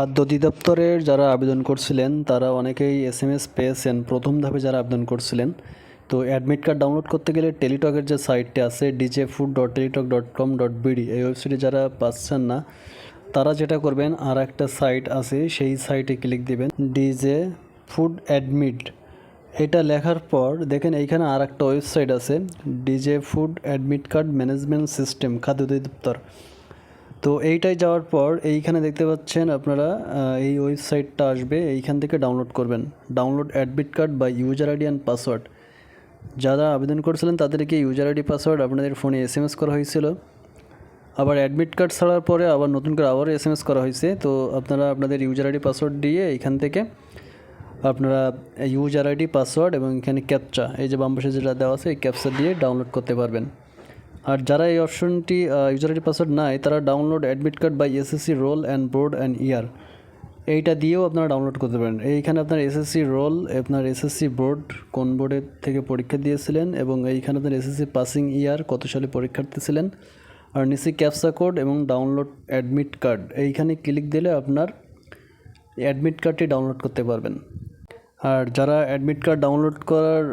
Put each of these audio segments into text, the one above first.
খাদ্য অধিদপ্তরের যারা আবেদন করছিলেন, তারা অনেকেই এস এম এস পেয়েছেন। প্রথম ধাপে যারা আবেদন করছিলেন, তো অ্যাডমিট কার্ড ডাউনলোড করতে গেলে টেলিটকের যে সাইটটি আছে DG food dot Teletalk dot com dot BD এই ওয়েবসাইটে যারা পাচ্ছেন না, তারা যেটা করবেন আর একটা সাইট আছে, সেই সাইটে ক্লিক দিবেন ডিজে ফুড অ্যাডমিট এটা লেখার পর দেখেন এইখানে আর একটা ওয়েবসাইট আছে DG food admit card management system খাদ্য অধিদপ্তর। তো এইটাই যাওয়ার পর এইখানে দেখতে পাচ্ছেন আপনারা এই ওয়েবসাইটটা আসবে, এইখান থেকে ডাউনলোড করবেন। ডাউনলোড অ্যাডমিট কার্ড বা ইউজার আইডি অ্যান্ড পাসওয়ার্ড যারা আবেদন করেছিলেন তাদেরকে ইউজার আইডি পাসওয়ার্ড আপনাদের ফোনে এস এম এস করা হয়েছিল। আবার অ্যাডমিট কার্ড ছাড়ার পরে আবার নতুন করে আবার এস এম এস করা হয়েছে। তো আপনারা আপনাদের ইউজার আইডি পাসওয়ার্ড দিয়ে এইখান থেকে আপনারা ইউজার আইডি পাসওয়ার্ড এবং এখানে ক্যাপচা এই যে বাম পাশে যেটা দেওয়া আছে, এই ক্যাপচা দিয়ে ডাউনলোড করতে পারবেন। আর যারা এই অপশনটি ইউজার আইডি পাসওয়ার্ড নাই, তারা download admit card by SSC roll and board and year এইটা দিয়েও আপনারা ডাউনলোড করতে পারেন। এইখানে আপনার এসএসসি রোল আপনার এসএসসি বোর্ড কোন বোর্ডের থেকে পরীক্ষা দিয়েছিলেন এবং এইখানে আপনার এসএসসি পাসিং ইয়ার কত সালে পরীক্ষার্থী ছিলেন। আর নিচে ক্যাপসা কোড এবং ডাউনলোড অ্যাডমিট কার্ড এইখানে ক্লিক দিলে আপনার অ্যাডমিট কার্ডটি ডাউনলোড করতে পারবেন। আর যারা অ্যাডমিট কার্ড ডাউনলোড করার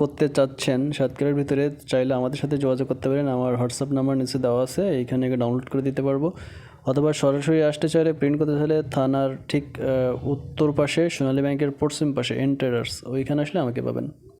করতে চাচ্ছেন, সাতক্ষীরার ভিতরে চাইলে আমাদের সাথে যোগাযোগ করতে পারেন। আমার হোয়াটসঅ্যাপ নাম্বার নিচে দেওয়া আছে, এইখানে ডাউনলোড করে দিতে পারব। অথবা সরাসরি আসতে চাইলে প্রিন্ট করতে চাইলে থানার ঠিক উত্তর পাশে সোনালী ব্যাংকের পশ্চিম পাশে এন্টারার্স ওইখানে আসলে আমাকে পাবেন।